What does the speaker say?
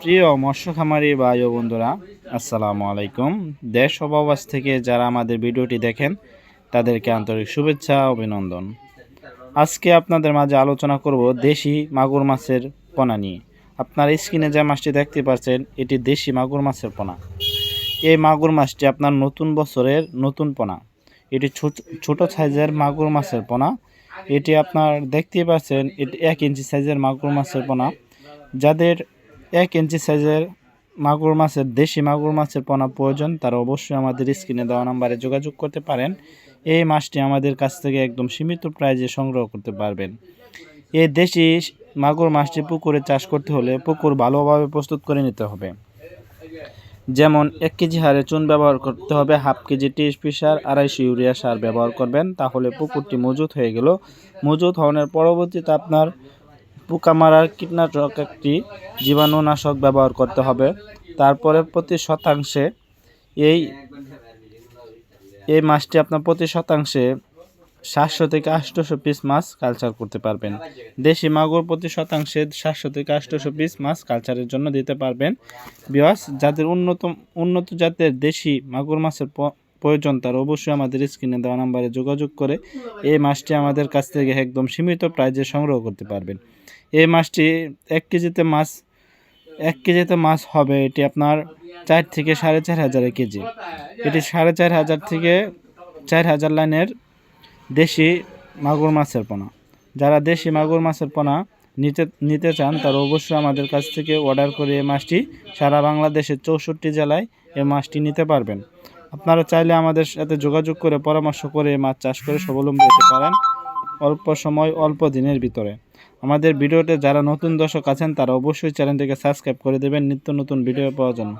প্রিয় মৎস্য খামারি ও বন্ধুরা, আসসালামু আলাইকুম। দেশ প্রবাস থেকে যারা আমাদের ভিডিওটি দেখেন, তাদেরকে আন্তরিক শুভেচ্ছা, অভিনন্দন। আজকে আপনাদের মাঝে আলোচনা করব দেশি মাগুর মাছের পোনা নিয়ে। আপনার স্ক্রিনে যে মাছটি দেখতে পাচ্ছেন, এটি দেশি মাগুর মাছের পোনা। এই মাগুর মাছটি আপনার নতুন বছরের নতুন পোনা। এটি ছোট সাইজের মাগুর মাছের পোনা। এটি আপনার দেখতেই পাচ্ছেন, এটি এক ইঞ্চি সাইজের মাগুর মাছের পোনা। যাদের এক ইঞ্চি সাইজের মাগুর মাছের, দেশি মাগুর মাছের পোনা প্রয়োজন, তারা অবশ্যই আমাদের স্ক্রিনে দেওয়া নাম্বারে যোগাযোগ করতে পারেন। এই মাছটি আমাদের কাছ থেকে একদম সীমিত প্রাইজে সংগ্রহ করতে পারবেন। এই দেশি মাগুর মাছটি পুকুরে চাষ করতে হলে পুকুর ভালোভাবে প্রস্তুত করে নিতে হবে। যেমন, এক কেজি হারে চুন ব্যবহার করতে হবে, হাফ কেজি টিএসপি সার, আড়াইশো ইউরিয়া সার ব্যবহার করবেন। তাহলে পুকুরটি মজুত হয়ে গেল। মজুত হওয়ার পরবর্তীতে আপনার পোকা মারার কীটনাশক একটি জীবাণুনাশক ব্যবহার করতে হবে। তারপরে প্রতি শতাংশে এই এই মাছটি আপনার প্রতি শতাংশে সাতশো থেকে আটশোশো পিস মাছ কালচার করতে পারবেন। দেশি মাগুর প্রতি শতাংশে সাতশো থেকে আটশোশো পিস মাছ কালচারের জন্য দিতে পারবেন। বিয়াস যাদের উন্নত উন্নত জাতের দেশি মাগুর মাছের প্রয়োজন, তার অবশ্যই আমাদের স্ক্রিনে দেওয়া নাম্বারে যোগাযোগ করে এই মাছটি আমাদের কাছ থেকে একদম সীমিত প্রাইজে সংগ্রহ করতে পারবেন। এই মাছটি এক কেজিতে মাছ, এক কেজিতে মাছ হবে। এটি আপনার চার থেকে সাড়ে চার হাজারের কেজি। এটি সাড়ে চার হাজার থেকে চার হাজার লাইনের দেশি মাগুর মাছের পোনা। যারা দেশি মাগুর মাছের পোনা নিতে নিতে চান, তারা অবশ্যই আমাদের কাছ থেকে অর্ডার করে এই মাছটি সারা বাংলাদেশের চৌষট্টি জেলায় এই মাছটি নিতে পারবেন। আপনারা চাইলে আমাদের সাথে যোগাযোগ করে পরামর্শ করে মাছ চাষ করে স্বাবলম্বী হতে পারেন। অল্প সময়, অল্প দিনের ভিতরে। আমাদের ভিডিওতে যারা নতুন দর্শক আছেন, তারা অবশ্যই চ্যানেলটিকে সাবস্ক্রাইব করে দেবেন। নিত্য নতুন ভিডিও পাওয়ার জন্য।